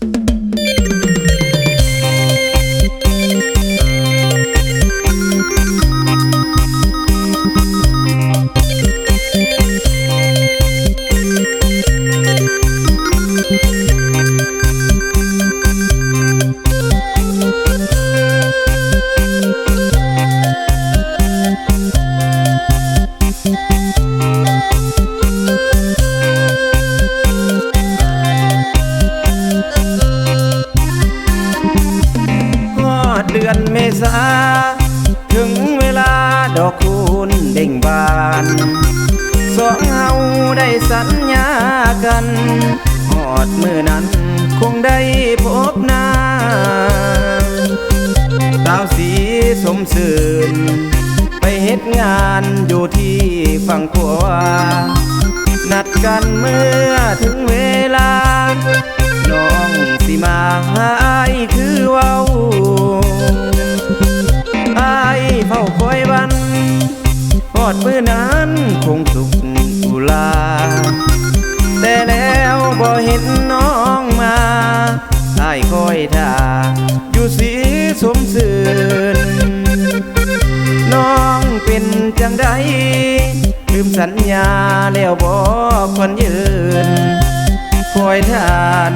Música อดเดือนเมษา ถึงเวลาดอกคูณเด่งบานสองเฮาได้สัญญากันหอดมือนั้นคงได้พบหน้าสาวสีสมสื่นไปเฮ็ดงานอยู่ที่ฝั่งขวานัดกันเมื่อถึงเวลา น้องสิมาหาอายคือว้า น้องเป็นจังใดลืมสัญญาแล้วบอกคนยืน คอยท่า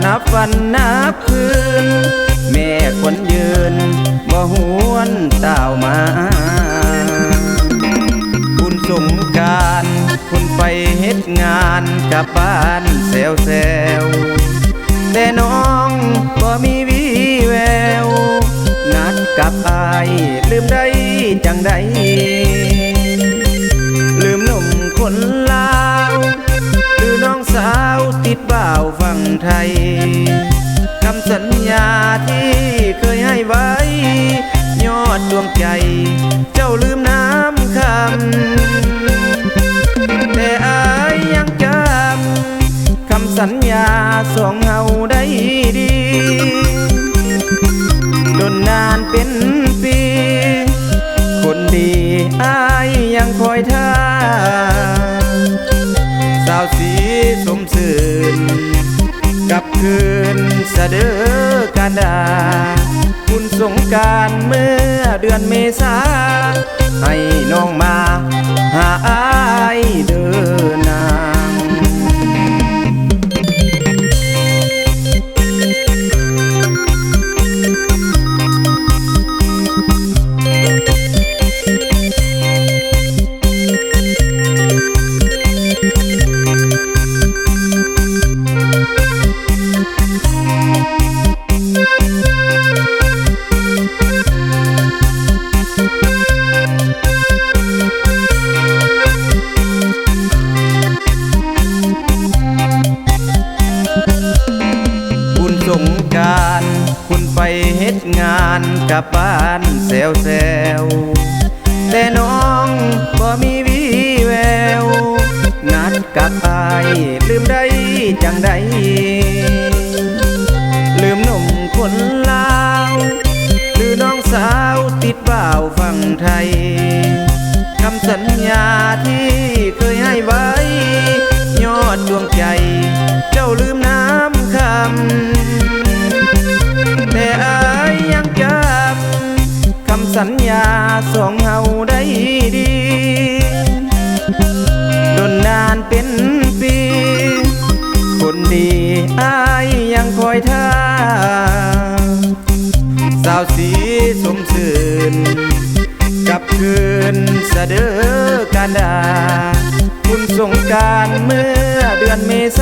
นับวันนับคืน แม่คนยืนบ่หวนเต้ามา คุณสงการคุณไปเฮ็ดงานกลับบ้านแซวแซวแต่น้องบ่มีวีแวว นัดกับอายลืมได้ จังใดลืมหนุ่มคนลาวหรือน้องสาวติดบ่าวฝั่งไทยคำสัญญาที่เคยให้ไว้ ยอดดวงใจ เจ้าลืมน้ำคำแต่อายยังจำคำสัญญาสองเฮาได้ดีโดนนานเป็นปี อายยังคอยท่าสาวสีสมสื่นกับคืนเสะเดอกันดา คุณสงการเมื่อเดือนเมษาให้น้องมา งการคุณไปเฮ็ดงานกลับบ้านแซวแซวแต่น้องบ่มีวีแวว นัดกับอายลืมได้จังใดลืมหนุ่มคนลาว หรือน้องสาวติดบ่าวฝั่งไทยคำสัญญาที่เคยให้ไว้ ยอดดวงใจ เจ้าลืม สาวสีสมสื่นกับคืนเสะเดอการดา คุณสงการเมื่อเดือนเมษ